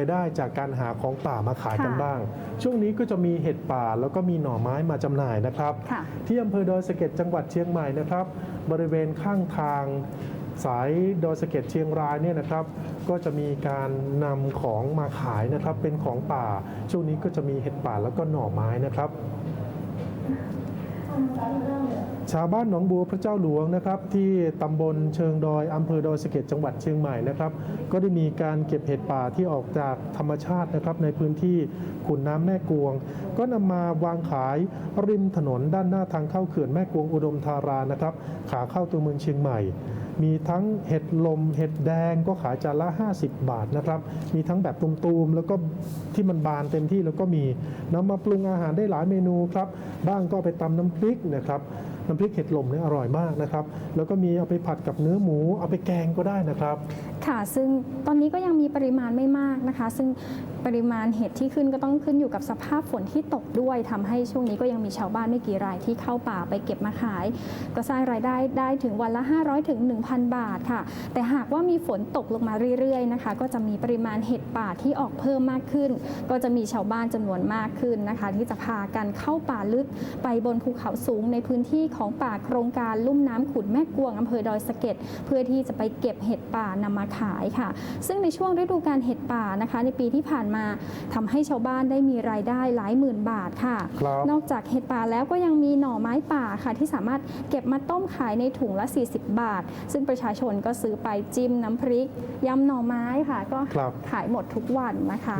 รายได้จากการหาของป่ามาขายกันค่ะบ้าง ช่วงนี้ก็จะมีเห็ดป่าแล้วก็มีหน่อไม้มาจำหน่ายนะครับค่ะที่อำเภอดอยสะเก็ดจังหวัดเชียงใหม่นะครับ บริเวณข้างทางสายดอยสะเก็ดเชียงรายเนี่ยนะครับ ก็จะมีการนำของมาขายนะครับเป็นของป่า ช่วงนี้ก็จะมีเห็ดป่าแล้วก็หน่อไม้นะครับชาวบ้านหนองบัวพระเจ้าหลวงนะครับที่ตำบลเชิงดอยอำเภอดอยสะเก็ดจังหวัดเชียงใหม่นะครับ ก็ได้มีการเก็บเห็ดป่าที่ออกจากธรรมชาตินะครับในพื้นที่ขุนน้ำแม่กวง ก็นำมาวางขายริมถนนด้านหน้าทางเข้าเขื่อนแม่กวงอุดมธารานะครับ ขาเข้าตัวเมืองเชียงใหม่ มีทั้งเห็ดลมเห็ดแดงก็ขายจานละ 50 บาทนะครับ มีทั้งแบบตุมๆแล้วก็ที่มันบานเต็มที่แล้วก็มีนำมาปรุงอาหารได้หลายเมนูครับบ้างก็ไปตำน้ำพริกนะครับ น้ำพริกเห็ดลมเนี่ยอร่อยมากนะครับ แล้วก็มีเอาไปผัดกับเนื้อหมู เอาไปแกงก็ได้นะครับ ค่ะ ซึ่งตอนนี้ก็ยังมีปริมาณไม่มากนะคะ ซึ่งปริมาณเห็ดที่ขึ้นก็ต้องขึ้นอยู่กับสภาพฝนที่ตกด้วยทำให้ช่วงนี้ก็ยังมีชาวบ้านไม่กี่รายที่เข้าป่าไปเก็บมาขาย ก็สร้างรายได้ได้ถึงวันละ 500ถึง1,000 บาทค่ะ แต่หากว่ามีฝนตกลงมาเรื่อยๆนะคะ ก็จะมีปริมาณเห็ดป่าที่ออกเพิ่มมากขึ้น ก็จะมีชาวบ้านจำนวนมากขึ้นนะคะ ที่จะพากันเข้าป่าลึกไปบนภูเขาสูงในพื้นที่ของป่าโครงการลุ่มน้ำขุนแม่กวงอำเภอดอยสะเก็ดเพื่อที่จะไปเก็บเห็ดป่านำมาขายค่ะ ซึ่งในช่วงฤดูการเห็ดป่านะคะ ในปีที่ผ่านมาทำให้ชาวบ้านได้มีรายได้หลายหมื่นบาทค่ะครับนอกจากเห็ดป่าแล้วก็ยังมีหน่อไม้ป่าค่ะ ที่สามารถเก็บมาต้มขายในถุงละ 40 บาท ซึ่งประชาชนก็ซื้อไปจิ้มน้ำพริกยำหน่อไม้ค่ะ ก็ครับขายหมดทุกวันนะคะ